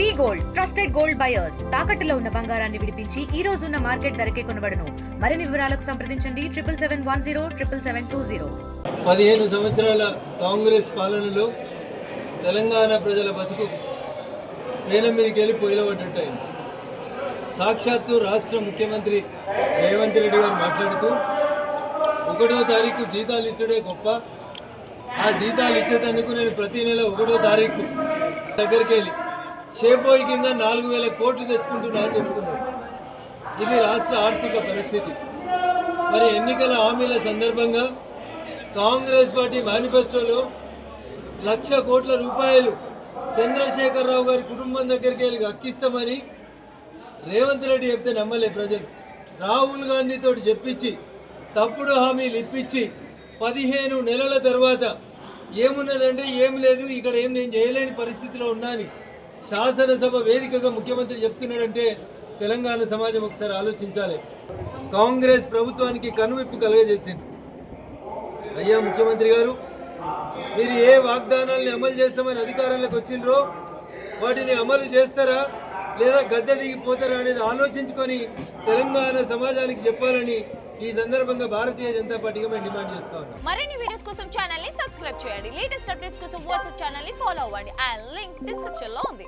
V gold trusted gold buyers. తాకట్టులో ఉన్న బంగారాన్ని విడిపించి ఈ రోజు ఉన్న మార్కెట్ ధరకే కొనబడను. మరిన్ని వివరాలకు సంప్రదించండి triple seven one zero triple seven two zero. పదిహేను సంవత్సరాల కాంగ్రెస్ పాలనలో తెలంగాణ ప్రజల బతుకు వేల మీదకి వెళ్ళి పొయ్యిలబడ్డట్టు సాక్షాత్తు రాష్ట్ర ముఖ్యమంత్రి రేవంత్ రెడ్డి గారు మాట్లాడుతూ ఒకటో తారీఖు జీతాలు ఇచ్చడే గొప్ప. ఆ జీతాలు ఇచ్చేటందుకు నేను ప్రతి నెల ఒకటో తారీఖు దగ్గరికి వెళ్ళి షేపోయి కింద నాలుగు వేల కోట్లు తెచ్చుకుంటున్నా అని ఇది రాష్ట్ర ఆర్థిక పరిస్థితి. మరి ఎన్నికల హామీల సందర్భంగా కాంగ్రెస్ పార్టీ మేనిఫెస్టోలో లక్ష కోట్ల రూపాయలు చంద్రశేఖరరావు గారి కుటుంబం దగ్గరికి వెళ్ళి అక్కిస్తామని రేవంత్ రెడ్డి చెప్తే నమ్మలే ప్రజలు. రాహుల్ గాంధీతో చెప్పించి తప్పుడు హామీలు ఇప్పించి పదిహేను నెలల తర్వాత ఏమున్నదంటే ఏం లేదు ఇక్కడ ఏం నేను చేయలేని పరిస్థితిలో ఉన్నాను శాసనసభ వేదికగా ముఖ్యమంత్రి చెప్తున్నాడంటే తెలంగాణ సమాజం ఒకసారి ఆలోచించాలి. కాంగ్రెస్ ప్రభుత్వానికి కనువిప్పు కలుగజేసింది. అయ్యా ముఖ్యమంత్రి గారు మీరు ఏ వాగ్దానాల్ని అమలు చేస్తామని అధికారంలోకి వచ్చిండ్రో వాటిని అమలు చేస్తారా లేదా గద్దె దిగిపోతారా అనేది ఆలోచించుకొని తెలంగాణ సమాజానికి చెప్పాలని ఈ సందర్భంగా భారతీయ జనతా పార్టీగా మేము డిమాండ్ చేస్తా ఉన్నాం. మరిన్ని వీడియోస్ కోసం ఛానల్ని సబ్స్క్రైబ్ చేయండి. లేటెస్ట్ అప్డేట్స్ కోసం వాట్సాప్ ఛానల్ని ఫాలో అవ్వండి. ఆ లింక్ డిస్క్రిప్షన్లో ఉంది.